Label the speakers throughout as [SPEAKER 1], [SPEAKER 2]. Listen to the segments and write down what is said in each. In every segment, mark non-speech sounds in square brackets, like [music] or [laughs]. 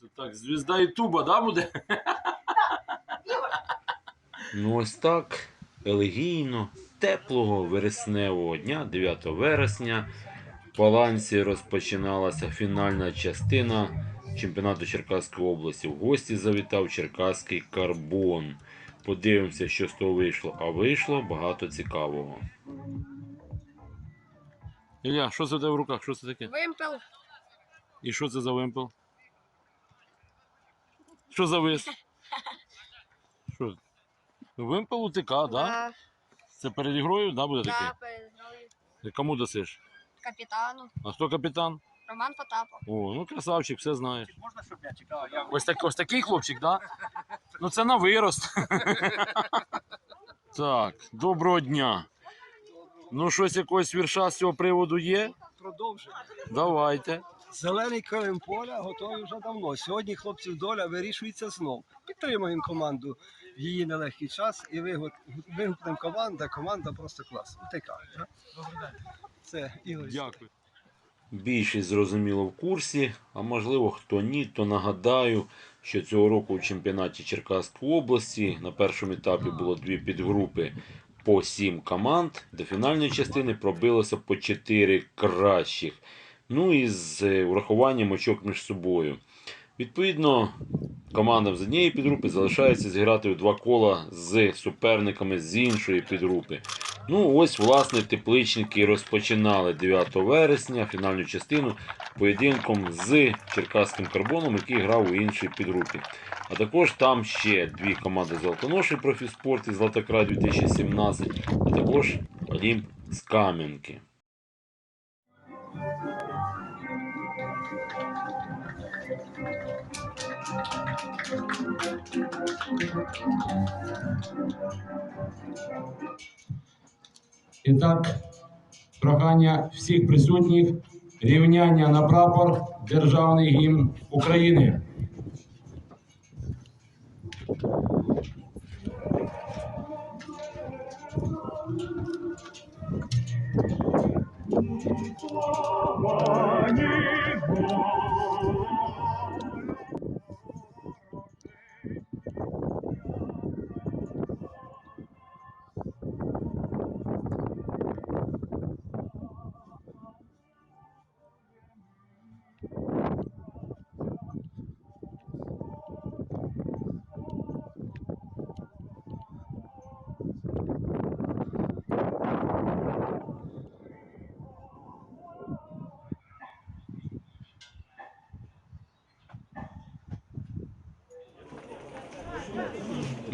[SPEAKER 1] Це так, звізда Ютуба, да, буде?
[SPEAKER 2] Ну ось так елегійно, теплого вересневого дня, 9 вересня, в Паланці розпочиналася фінальна частина чемпіонату Черкаської області. В гості завітав Черкаський карбон. Подивимося, що з того вийшло. А вийшло багато цікавого.
[SPEAKER 1] Ілля, що це в тебе в руках? Що це таке?
[SPEAKER 3] Вимпел.
[SPEAKER 1] І що це за вимпел? Що за вис? Що? Вимпел УТК, да?
[SPEAKER 3] Да,
[SPEAKER 1] Це перед ігрою, да, буде таке?
[SPEAKER 3] да, перезнаю.
[SPEAKER 1] І Кому дасиш?
[SPEAKER 3] Капітану.
[SPEAKER 1] А хто капітан?
[SPEAKER 3] Роман Потапов.
[SPEAKER 1] О, ну красавчик, все знаєш.
[SPEAKER 4] Можна, щоб я чекав? Я...
[SPEAKER 1] Ось, так, ось такий хлопчик, да? Ну це на вирост. [laughs] так, доброго дня. Ну, щось якогось вірша з цього приводу є?
[SPEAKER 4] Продовжуємо.
[SPEAKER 1] Давайте.
[SPEAKER 4] Зелений килим поля готовий вже давно. Сьогодні хлопців доля вирішується знов. Підтримуємо команду в її нелегкий час і вигу- вигукнемо команда. Команда просто клас. УТК. Це Ігор.
[SPEAKER 1] Дякую.
[SPEAKER 2] Більшість зрозуміло в курсі, а можливо хто ні, то нагадаю, що цього року у чемпіонаті Черкаської області на першому етапі було дві підгрупи по сім команд. До фінальної частини пробилося по 4 кращих. Ну і з е, врахуванням очок між собою. Відповідно, командам з однієї підгрупи залишається зіграти у два кола з суперниками з іншої підгрупи. Ну, ось, власне, тепличники розпочинали 9 вересня фінальну частину поєдинком з Черкаським карбоном, який грав у іншій підгрупі. А також там ще дві команди Золотоноші профіспорт і Златокрай 2017, а також Олімп з Кам'янки.
[SPEAKER 5] І так, прохання всіх присутніх рівняння на прапор Державний гімн України.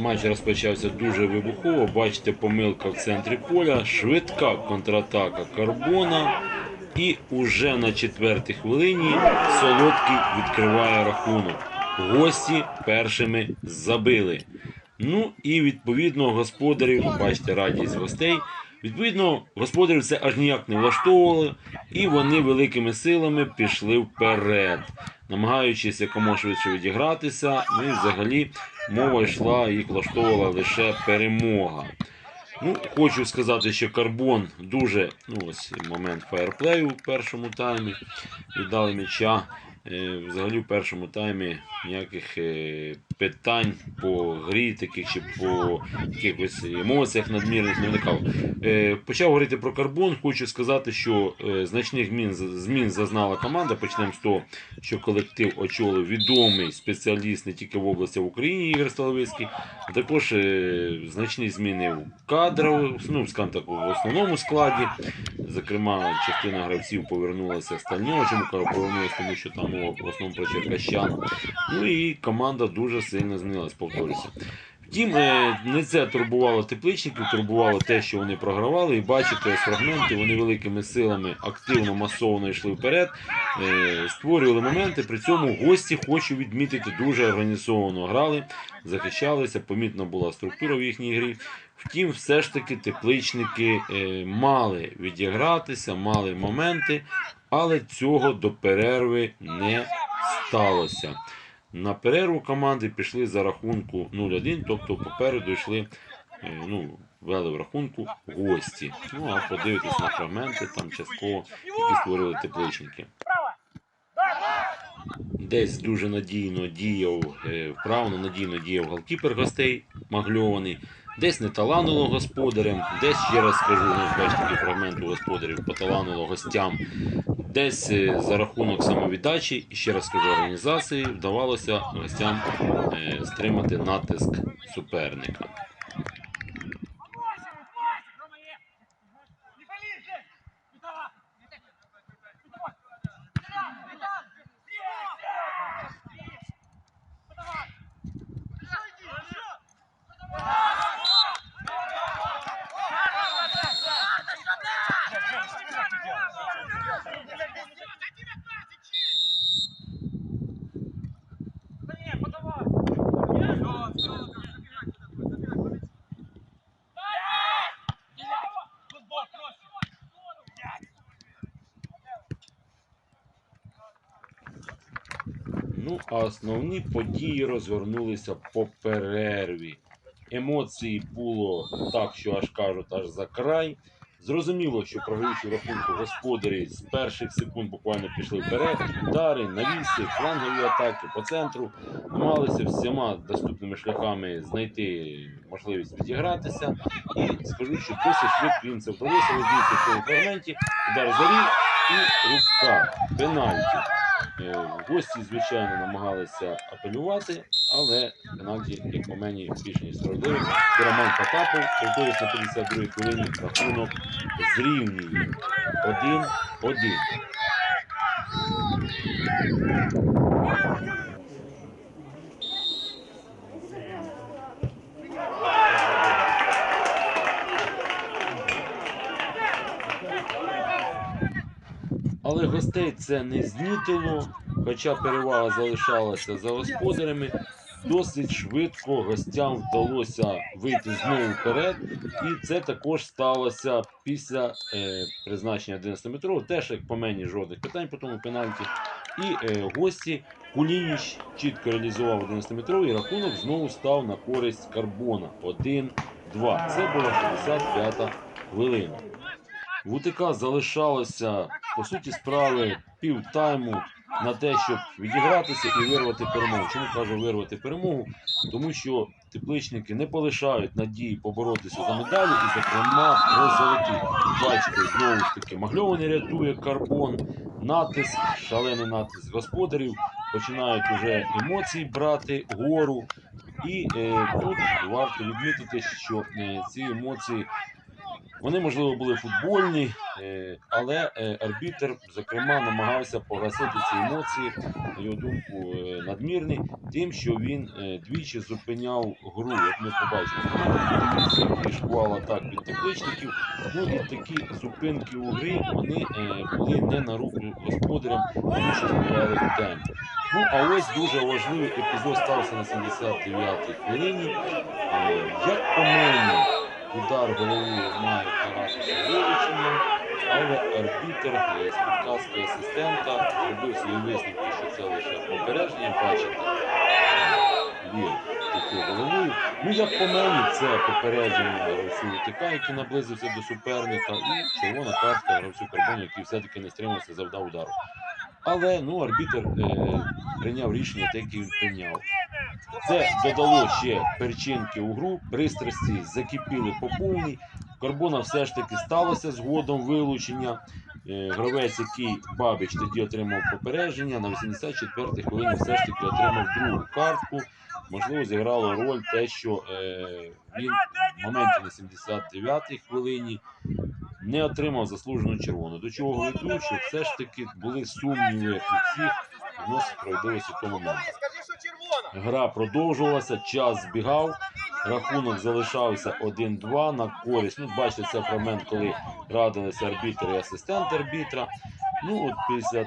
[SPEAKER 2] Матч розпочався дуже вибухово. Бачите, помилка в центрі поля, швидка контратака карбона. І уже на четвертій хвилині Солодкий відкриває рахунок. Гості першими забили. Ну і відповідно господарів, бачите, радість гостей. Відповідно, господарів це аж ніяк не влаштовувало, і вони великими силами пішли вперед, намагаючись якомога швидше відігратися. Ну і взагалі мова йшла, їх влаштовувала лише перемога. Ну, хочу сказати, що Карбон дуже, ну ось момент фаєрплею в першому таймі. Віддали м'яча. Е, Взагалі в першому таймі ніяких е, питань по грі таких чи по якихось емоціях надмірних не виникало. Е, Почав говорити про карбон. Хочу сказати, що значних змін, зазнала команда. Почнемо з того, що колектив очолив відомий спеціаліст не тільки в області в Україні Ігор Столовицький, а також значні зміни в кадрах, ну, так, в основному складі. Зокрема, частина гравців повернулася з Стального. Чому повернулася? Тому що там мова в основному про черкащан. Ну і команда дуже сильно змінилась, повторюся. Втім, е, не це турбувало тепличників, турбувало те, що вони програвали. І бачите, ось фрагменти, вони великими силами активно, масово йшли вперед, е, створювали моменти. При цьому гості, хочу відмітити, дуже організовано грали, захищалися, помітна була структура в їхній грі. Втім, все ж таки тепличники е, мали відігратися, мали моменти, але цього до перерви не сталося. На перерву команди пішли за рахунку 0-1, тобто попереду йшли, е, ну, вели в рахунку гості. Ну а подивитись на фрагменти, там частково, які створили тепличники. Десь дуже надійно діяв, е, вправно надійно діяв голкіпер гостей магльований, десь не таланило господарям, десь ще раз скажу, ну бачите, такий фрагмент у господарів поталанило гостям, десь е, за рахунок самовіддачі, ще раз кажу організації вдавалося гостям е, стримати натиск суперника. А основні події розгорнулися по перерві. Емоцій було так, що аж кажуть, аж за край. Зрозуміло, що програючи рахунку господарі з перших секунд буквально пішли вперед, удари, навіси, флангові атаки по центру, намагалися всіма доступними шляхами знайти можливість відігратися. І скажу, що досить швидко їм це вдалося. Ви в цьому фрагменті. Удар зарі і рука. Пенальті. Е, Гості, звичайно, намагалися апелювати, але пенальті, як по мені, більше ніж справедливо. Роман Потапов, повторюсь на 52-й хвилині, рахунок зрівнює 1-1. Але гостей це не знітило, хоча перевага залишалася за господарями. Досить швидко гостям вдалося вийти знову вперед, і це також сталося після е, призначення 11-метрового. Теж, як по мені, жодних питань по тому пенальті. І е, гості Кулініч чітко реалізував 11-метровий рахунок знову став на користь Карбона 1-2. Це була 65-та хвилина. В УТК залишалося по суті справи півтайму на те, щоб відігратися і вирвати перемогу. Чому кажу вирвати перемогу? Тому що тепличники не полишають надії поборотися за медалі і, зокрема, про золоті. Бачите, знову ж таки, Магльований рятує карбон, натиск, шалений натиск господарів. Починають уже емоції брати гору. І е, тут варто відмітити, що е, ці емоції вони, можливо, були футбольні, е, але е, арбітр, зокрема, намагався погасити ці емоції, на його думку, е, надмірні, тим, що він двічі зупиняв гру. Як ми побачили, які шквал атак від тепличників. Ну і такі зупинки у грі вони були не на руку господарям, тому що збирали темп. Ну, а ось дуже важливий епізод стався на 79-й хвилині. Як по мені, удар головою має каратися вилученням, але арбітр е, з підказки асистента зробив свої висновки, що це лише попередження, бачите, є таке головою. Ну, як по мені, це попередження гравцю УТК, який наблизився до суперника, і червона картка гравцю Карбону, який все-таки не стримався, завдав удару. Але ну, арбітр е, прийняв рішення, те, яке він прийняв. Це додало ще перчинки у гру, пристрасті закипіли по повній. Карбона все ж таки сталося згодом вилучення. Е, Гравець, який Бабич тоді отримав попередження, на 84-й хвилині все ж таки отримав другу картку. Можливо, зіграло роль те, що е, він в моменті на 79-й хвилині не отримав заслужену червону. До чого веду, що все ж таки були сумніви у всіх відносно справедливості того моменту. Гра продовжувалася, час збігав, рахунок залишався 1-2 на користь. Ну, бачите, це фрагмент, коли радилися арбітр і асистент арбітра. Ну, от після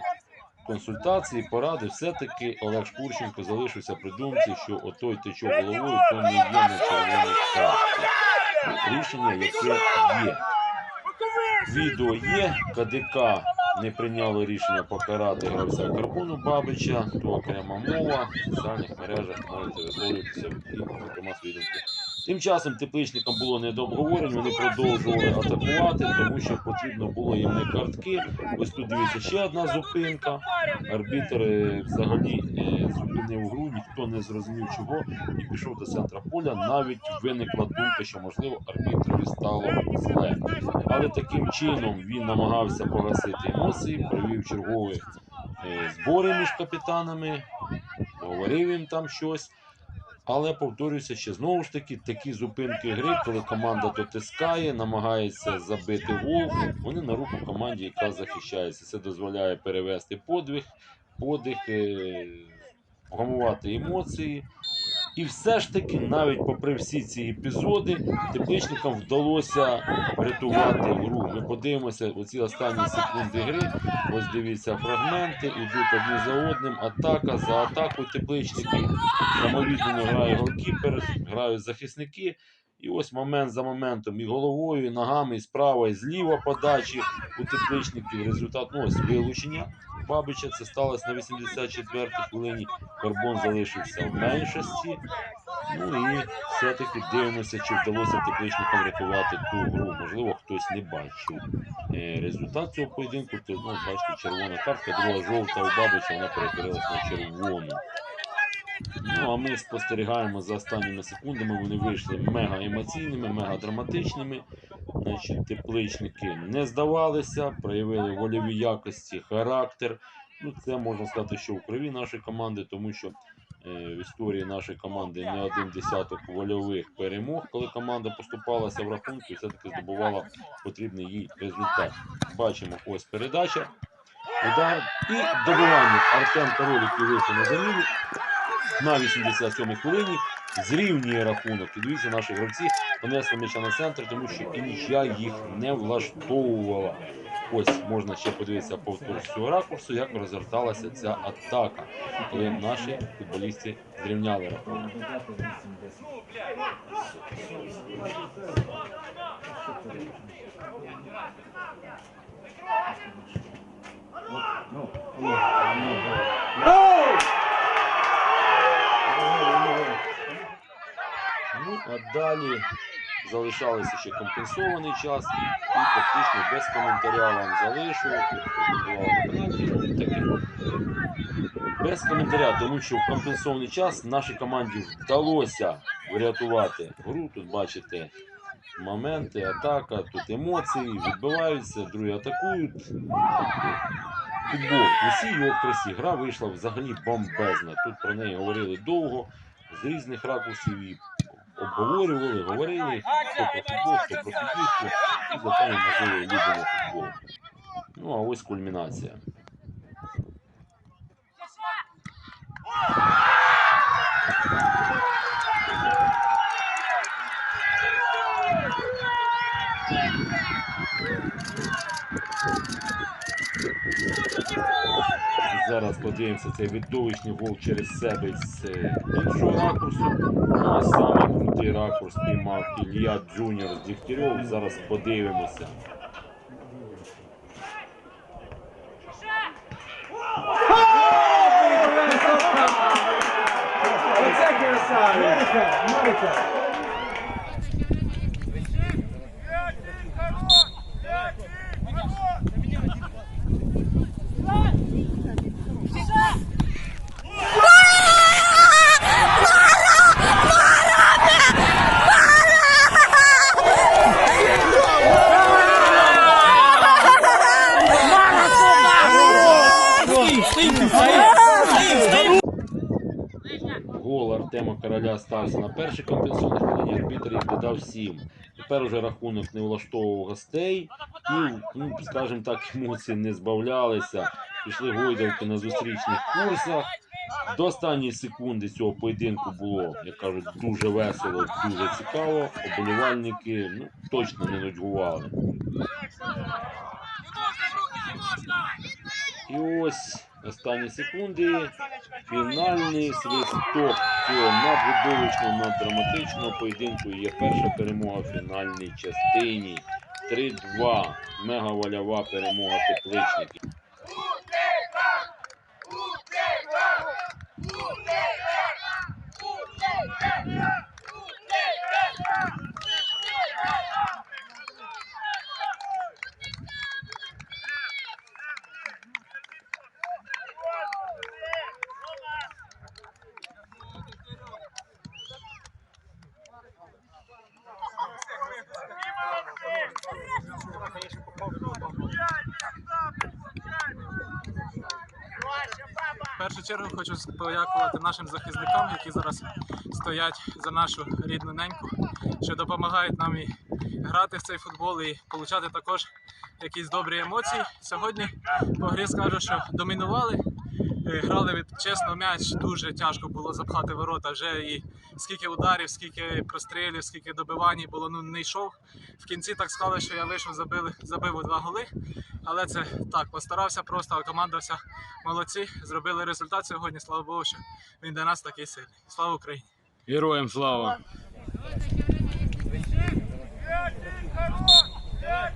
[SPEAKER 2] консультації, поради, все-таки Олег Шкурченко залишився при думці, що отой течок головою, то не є на червоній карті. Рішення, яке є. Відео є, КДК не прийняло рішення покарати гравця Карбону Бабича, то окрема мова. В соціальних мережах можете висловлюватися зокрема, свої думки. Тим часом тепличникам було не до обговорень, вони продовжували атакувати, тому що потрібно було їм не картки. Ось тут дивіться ще одна зупинка. Арбітр е, взагалі е, зупинив гру, ніхто не зрозумів чого і пішов до центра поля. Навіть виникла думка, що можливо арбітрові стало зле. Але таким чином він намагався погасити емоції, провів чергові е, збори між капітанами, говорив їм там щось. Але повторюся ще знову ж таки, такі зупинки гри, коли команда дотискає, намагається забити гол, вони на руку команді, яка захищається. Це дозволяє перевести подвиг, подих, е, вгамувати емоції. І все ж таки, навіть попри всі ці епізоди, тепличникам вдалося врятувати гру. Ми подивимося оці останні секунди гри. Ось дивіться фрагменти, ідуть одні за одним, атака за атакою тепличники. Самовіддано грає голкіпер, грають захисники. І ось момент за моментом і головою, і ногами, і справа, і зліва подачі у тепличників. Результат ну, ось вилучення Бабича. Це сталося на 84-й хвилині. Карбон залишився в меншості. Ну і все-таки дивимося, чи вдалося тепличникам врятувати ту гру. Можливо, хтось не бачив. Е, Результат цього поєдинку, то, ну, бачите, червона картка, друга жовта у Бабича, вона перетворилася на червону. Ну, а ми спостерігаємо за останніми секундами. Вони вийшли мега емоційними, мега драматичними. Значить, тепличники не здавалися, проявили вольові якості, характер. Ну, це можна сказати, що в крові нашої команди, тому що е, в історії нашої команди не один десяток вольових перемог, коли команда поступалася в рахунку і все-таки здобувала потрібний їй результат. Бачимо ось передача, удар і добивання. Артем Король, який вийшов на заміну на 87-й хвилині зрівнює рахунок. І дивіться, наші гравці понесли м'яча на центр, тому що і нічия їх не влаштовувала. Ось можна ще подивитися повтор цього ракурсу, як розгорталася ця атака, коли наші футболісти зрівняли рахунок. Ну, а далі залишалося ще компенсований час, і фактично без коментаря вам залишу. Без коментаря, тому що в компенсований час нашій команді вдалося врятувати гру. Тут бачите моменти, атака, тут емоції, відбиваються, другі атакують. Футбол у всій його. Гра вийшла взагалі бомбезна. Тут про неї говорили довго, з різних ракурсів і обговорювали, говорили, хто про футбол, хто про футболістів, і за те, можливо, любимо футбол. Ну, а ось кульмінація. Зараз подивимося цей видовищний гол через себе з е, іншого ракурсу. Ну, а саме крутий ракурс піймав Ілья Джуніор з Дігтярьов. Зараз подивимося. Тепер уже рахунок не влаштовував гостей, і, ну, скажімо так, емоції не збавлялися. Пішли гойдалки на зустрічних курсах. До останньої секунди цього поєдинку було, як кажуть, дуже весело, дуже цікаво. Оболівальники ну, точно не нудьгували. І ось останні секунди. Фінальний свисток цього надвидовищного, наддраматичного поєдинку є перша перемога в фінальній частині. 3-2. Мега вольова перемога тепличників.
[SPEAKER 6] Першу чергу хочу подякувати нашим захисникам, які зараз стоять за нашу рідну неньку, що допомагають нам і грати в цей футбол і отримати також якісь добрі емоції. Сьогодні по грі скажу, що домінували. Грали від чесно м'яч, дуже тяжко було запхати ворота. Вже і скільки ударів, скільки прострілів, скільки добивань було, ну не йшов. В кінці так склали, що я вийшов, забив, забив у два голи. Але це так, постарався просто, команда вся молодці. Зробили результат сьогодні. Слава Богу, що він для нас такий сильний. Слава Україні!
[SPEAKER 1] Героям слава! Давай!